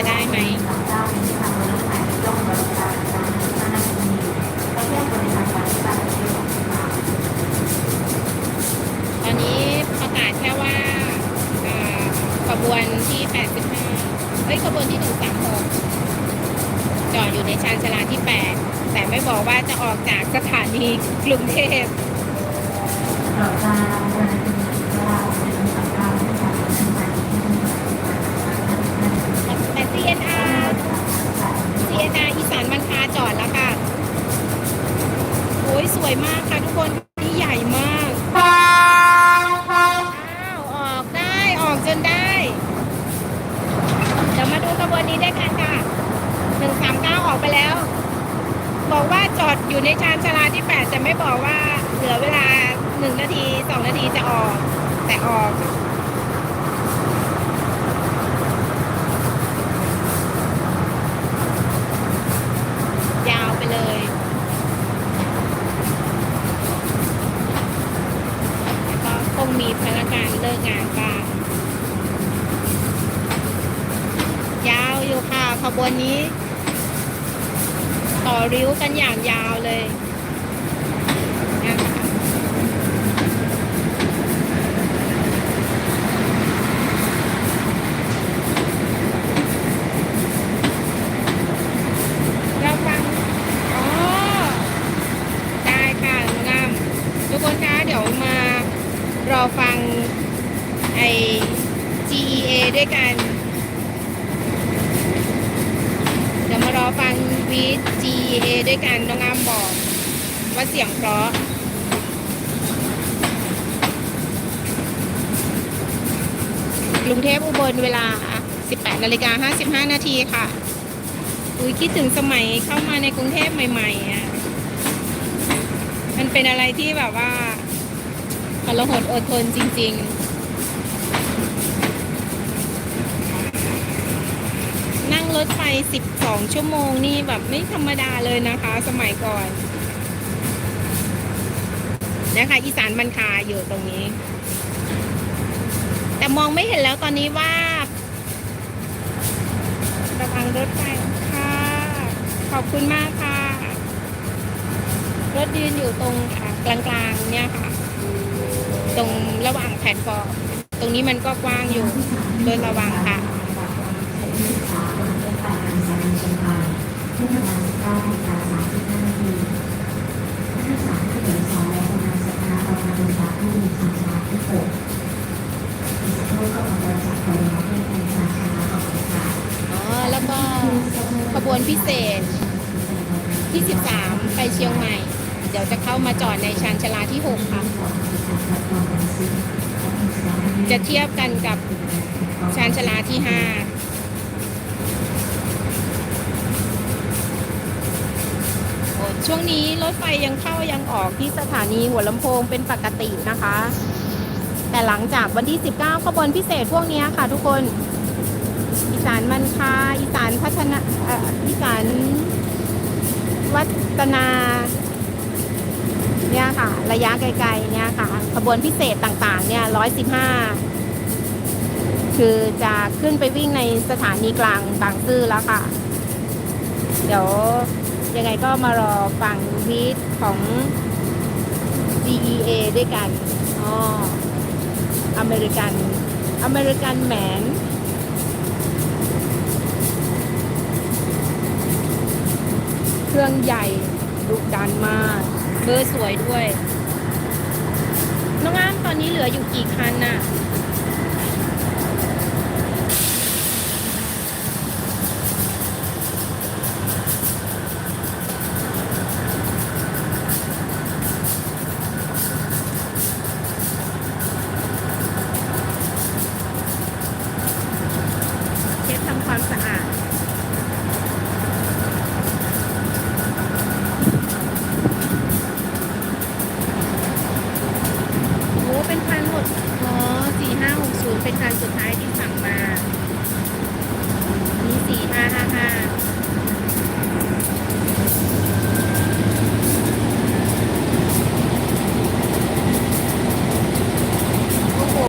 ะได้ไหมตอนนี้ประกาศแค่ว่าขบวนที่ 85เฮ้ยขบวนที่ 136 จอดอยู่ในชานชาลาที่ 8 แต่ไม่บอกว่าจะออกจากสถานีกรุงเทพ 139ออกไปแล้ว บอกว่าจอดอยู่ในชานชาลาที่8แต่ไม่บอกว่าเหลือเวลา1นาที2นาทีจะออก แต่ออกยาวไปเลยแล้วก็คงมีพนักงานเลิกงานบ้างยาวอยู่ค่ะขบวนนี้ ต่อริ้วกันอย่างยาวเลยนะคะเราฟัง อ๋อ ได้ค่ะน้องงามทุกคนคะเดี๋ยวมารอฟังไอ GEA ด้วยกัน เดี๋ยวมารอ วีด GEA ด้วยกันน้องงามบอก ว่าเสียงเพราะ กรุงเทพอุบลเวลา 18นาฬิกา55 นาทีค่ะ อุ้ยคิดถึงสมัยเข้ามาในกรุงเทพใหม่ๆอะ มันเป็นอะไรที่แบบว่าทรหดอดทนจริง ๆ นั่งร ถไฟ 12 ชั่วโมงนี่แบบไม่ธรรมดาเลยนะคะ สมัยก่อนนะคะอีสานบันคาอยู่ตรงนี้ แต่มองไม่เห็นแล้วตอนนี้ว่าระวังรถไฟค่ะ ขอบคุณมากค่ะ รถยืนอยู่ตรงอ่ากลางๆเนี่ยค่ะ ตรงระหว่างแพลตฟอร์มตรงนี้มันก็กว้างอยู่โดยระวังค่ะ ที่ประมาณสิบเก้านาฬิกาสามสิบห้านาทีผู้โดยสาที่เหลือสองและกำลังสถาบันการเดินทาที่มีทางสาที่หกอีกสักครู่ก็ออกเดินจากไปยังที่เป็นสาขาออกค่ะอ๋อ แล้วก็ขบวนพิเศษที่ 13 ไปเชียงใหม่ เดี๋ยวจะเข้ามาจอดในชานชาลาที่ 6 ค่ะ จะเทียบกันกับชานชาลาที่ 5 โอ้ ช่วงนี้รถไฟยังเข้ายังออกที่สถานีหัวลำโพงเป็นปกตินะคะ แต่หลังจากวันที่ 19 ขบวนพิเศษพวกนี้ค่ะทุกคน อีสานมันคาอีสานพัฒนาอีสานวัฒนา เนี่ยค่ะ ระยะไกลๆเนี่ยค่ะ ขบวนพิเศษต่างๆ เนี่ยร้อยสิบห้าคือจะขึ้นไปวิ่งในสถานีกลางบางซื่อแล้วค่ะ เดี๋ยว ยังไงก็มารอฟังวีดของ DEA ด้วยกันอ๋ออเมริกันอเมริกันแมนเครื่องใหญ่ดุดันมากเบอร์สวยด้วย น้องอ้ามตอนนี้เหลืออยู่กี่คันน่ะ เป็นการสุดท้ายที่